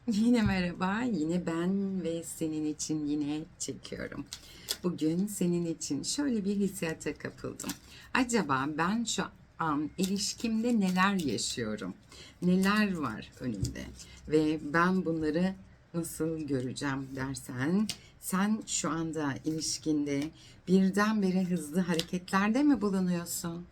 Yine merhaba, yine ben ve senin için yine çekiyorum. Bugün senin için şöyle bir hissiyata kapıldım. Acaba ben şu an ilişkimde neler yaşıyorum? Neler var önümde? Ve ben bunları nasıl göreceğim dersen sen şu anda ilişkinde birdenbire hızlı hareketlerde mi bulunuyorsun?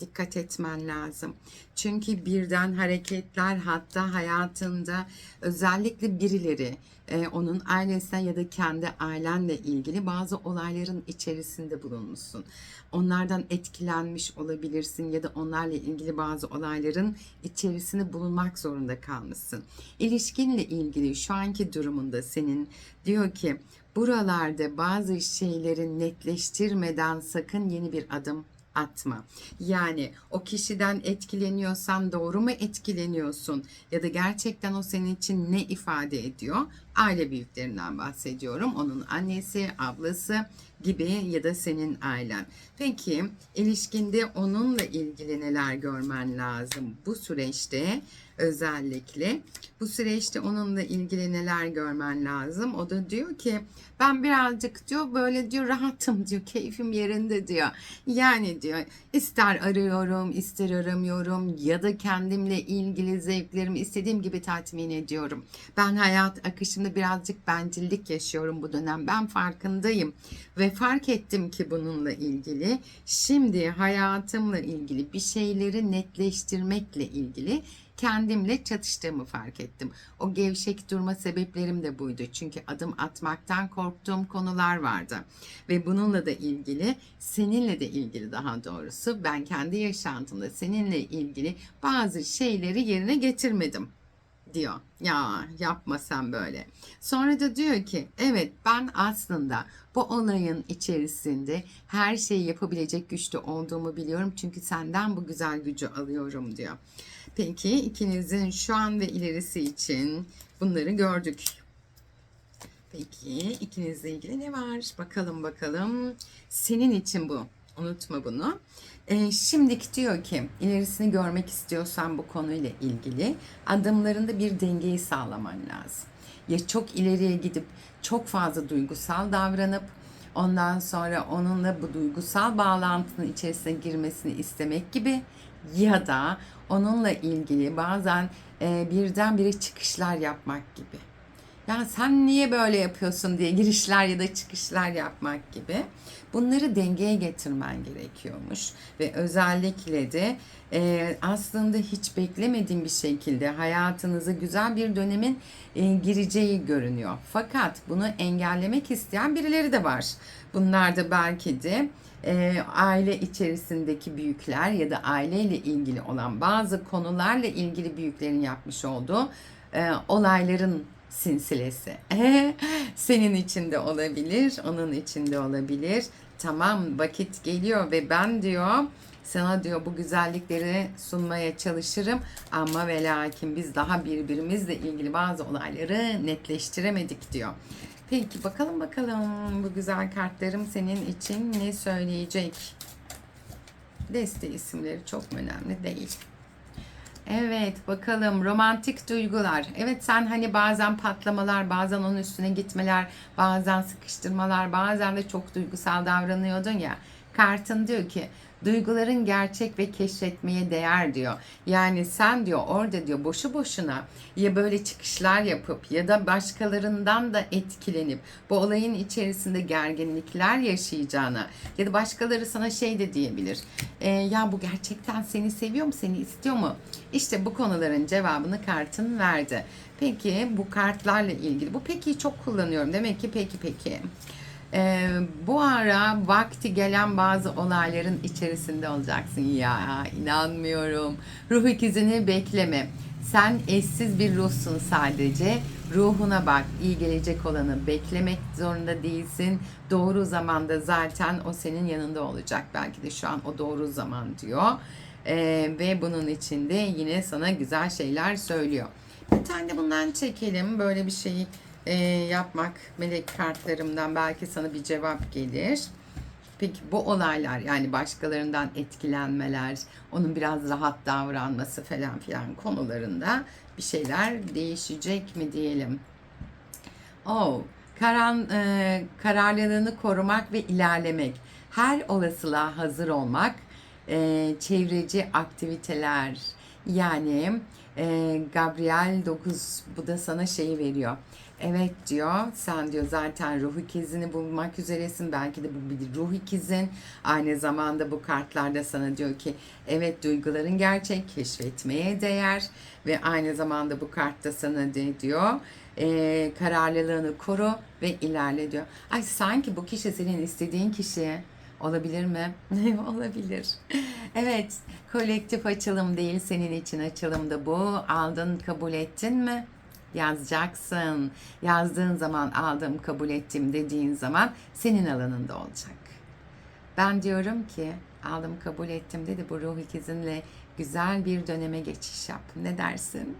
Dikkat etmen lazım. Çünkü birden hareketler hatta hayatında özellikle birileri e, onun ailesine ya da kendi ailenle ilgili bazı olayların içerisinde bulunmuşsun. Onlardan etkilenmiş olabilirsin ya da onlarla ilgili bazı olayların içerisinde bulunmak zorunda kalmışsın. İlişkinle ilgili şu anki durumunda senin diyor ki buralarda bazı şeyleri netleştirmeden sakın yeni bir adım atma. Yani o kişiden etkileniyorsan doğru mu etkileniyorsun ya da gerçekten o senin için ne ifade ediyor? Aile büyüklerinden bahsediyorum. Onun annesi, ablası gibi ya da senin ailen. Peki ilişkinde onunla ilgili neler görmen lazım bu süreçte? Özellikle. Bu süreçte onunla ilgili neler görmen lazım? O da diyor ki ben birazcık diyor böyle diyor rahatım diyor keyfim yerinde diyor. Yani diyor ister arıyorum ister aramıyorum ya da kendimle ilgili zevklerimi istediğim gibi tatmin ediyorum. Ben hayat akışımda birazcık bencillik yaşıyorum bu dönem. Ben farkındayım ve fark ettim ki bununla ilgili şimdi hayatımla ilgili bir şeyleri netleştirmekle ilgili kendimle çatıştığımı fark ettim. O gevşek durma sebeplerim de buydu. Çünkü adım atmaktan korktuğum konular vardı. Ve bununla da ilgili, seninle de ilgili daha doğrusu ben kendi yaşantımda seninle ilgili bazı şeyleri yerine getirmedim diyor. Ya yapma sen böyle. Sonra da diyor ki evet ben aslında bu olayın içerisinde her şeyi yapabilecek güçte olduğumu biliyorum. Çünkü senden bu güzel gücü alıyorum diyor. Peki ikinizin şu an ve ilerisi için bunları gördük. Peki ikinizle ilgili ne var? Bakalım bakalım. Senin için bu. Unutma bunu. Ee, şimdiki diyor ki ilerisini görmek istiyorsan bu konuyla ilgili adımlarında bir dengeyi sağlaman lazım. Ya çok ileriye gidip çok fazla duygusal davranıp ondan sonra onunla bu duygusal bağlantının içerisine girmesini istemek gibi ya da onunla ilgili bazen e, birdenbire çıkışlar yapmak gibi. Ya sen niye böyle yapıyorsun diye girişler ya da çıkışlar yapmak gibi. Bunları dengeye getirmen gerekiyormuş ve özellikle de e, aslında hiç beklemediğin bir şekilde hayatınıza güzel bir dönemin e, gireceği görünüyor. Fakat bunu engellemek isteyen birileri de var. Bunlar da belki de e, aile içerisindeki büyükler ya da aileyle ilgili olan bazı konularla ilgili büyüklerin yapmış olduğu e, olayların sinsilesi. Senin için de olabilir, onun için de olabilir. Tamam vakit geliyor ve ben diyor sana diyor bu güzellikleri sunmaya çalışırım ama ve lakin biz daha birbirimizle ilgili bazı olayları netleştiremedik diyor. Peki bakalım bakalım bu güzel kartlarım senin için ne söyleyecek? Deste isimleri çok önemli değil. Evet bakalım romantik duygular. Evet sen hani bazen patlamalar, bazen onun üstüne gitmeler, bazen sıkıştırmalar, bazen de çok duygusal davranıyordun ya. Kartın diyor ki duyguların gerçek ve keşfetmeye değer diyor. Yani sen diyor orada diyor boşu boşuna ya böyle çıkışlar yapıp ya da başkalarından da etkilenip bu olayın içerisinde gerginlikler yaşayacağına ya da başkaları sana şey de diyebilir. E, ya bu gerçekten seni seviyor mu, seni istiyor mu? İşte bu konuların cevabını kartın verdi. Peki bu kartlarla ilgili bu peki çok kullanıyorum. Demek ki peki peki. Ee, bu ara vakti gelen bazı olayların içerisinde olacaksın. Ya inanmıyorum. Ruh ikizini bekleme. Sen eşsiz bir ruhsun sadece. Ruhuna bak. İyi gelecek olanı beklemek zorunda değilsin. Doğru zamanda zaten o senin yanında olacak. Belki de şu an o doğru zaman diyor. Ee, ve bunun içinde yine sana güzel şeyler söylüyor. Bir tane de bundan çekelim. Böyle bir şeyi e, yapmak melek kartlarımdan belki sana bir cevap gelir. Peki bu olaylar yani başkalarından etkilenmeler, onun biraz rahat davranması falan filan konularında bir şeyler değişecek mi diyelim. Oh, karan, e, kararlılığını korumak ve ilerlemek. Her olasılığa hazır olmak. E, çevreci aktiviteler. Yani e, Gabriel 9 bu da sana şeyi veriyor. Evet diyor. Sen diyor zaten ruh ikizini bulmak üzeresin. Belki de bu bir ruh ikizin. Aynı zamanda bu kartlarda sana diyor ki evet duyguların gerçek keşfetmeye değer ve aynı zamanda bu kartta sana de diyor e, kararlılığını koru ve ilerle diyor. Ay sanki bu kişi senin istediğin kişi. Olabilir mi? Olabilir. Evet, kolektif açılım değil senin için açılım da bu. Aldın, kabul ettin mi? Yazacaksın. Yazdığın zaman aldım, kabul ettim dediğin zaman senin alanında olacak. Ben diyorum ki aldım, kabul ettim dedi bu ruh ikizinle güzel bir döneme geçiş yap. Ne dersin?